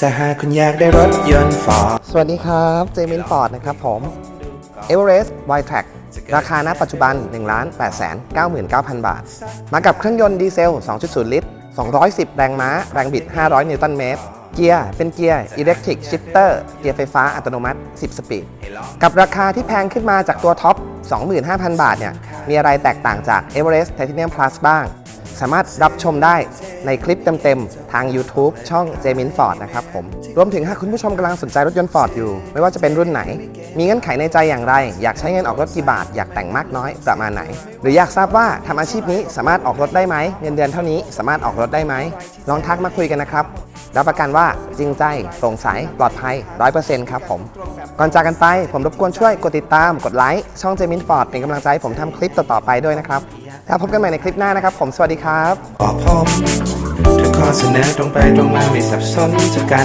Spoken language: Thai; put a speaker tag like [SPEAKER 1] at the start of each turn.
[SPEAKER 1] ถ้าหาคุณอยากได้รถยนต์ฟอร์ด
[SPEAKER 2] สวัสดีครับ เจมินฟอร์ดนะครับผม Everest y t r a c ราคาณปัจจุบัน 1 8 9 9 0 0 0 บาท มากับเครื่องยนต์ดีเซล 2.0 ลิตร 210 แรงม้า แรงบิด 500 นิวตันเมตร เกียร์เป็นเกียร์ Electric Shifter เกียร์ไฟฟ้าอัตโนมัติ 10 สปีด กับราคาที่แพงขึ้นมาจากตัวท็อป 25,000 บาทเนี่ย มีอะไรแตกต่างจาก Everest Titanium Plus บ้าง สามารถรับชมได้ในคลิปเต็มๆ ทาง YouTube ช่อง j m i n Ford นะครับผม รวมถึงหากคุณผู้ชมกำลังสนใจรถยนต์ Ford อยู่ ไม่ว่าจะเป็นรุ่นไหน มีเงื่อนไขในใจอย่างไร อยากใช้เงินออกรถกี่บาท อยากแต่งมากน้อยประมาณไหน หรืออยากทราบว่าทำอาชีพนี้สามารถออกรถได้ไหมเงินเดือนเท่านี้สามารถออกรถได้ไหมลองทักมาคุยกันนะครับ รับประกันว่าจริงใจโปร่งใสปลอดภัย 100%ครับผม ก่อนจากกันไปผมรบกวนช่วยกดติดตามกดไลค์ช่องเจมินฟอร์ดเป็นกำลังใจให้ผมทำคลิปต่อๆไปด้วยนะครับ แล้วพบกันใหม่ในคลิปหน้านะครับ ผมสวัสดีครับ
[SPEAKER 1] บอกผมทุกข้อเสนอตรงไปตรงมาไม่สับสนจากการ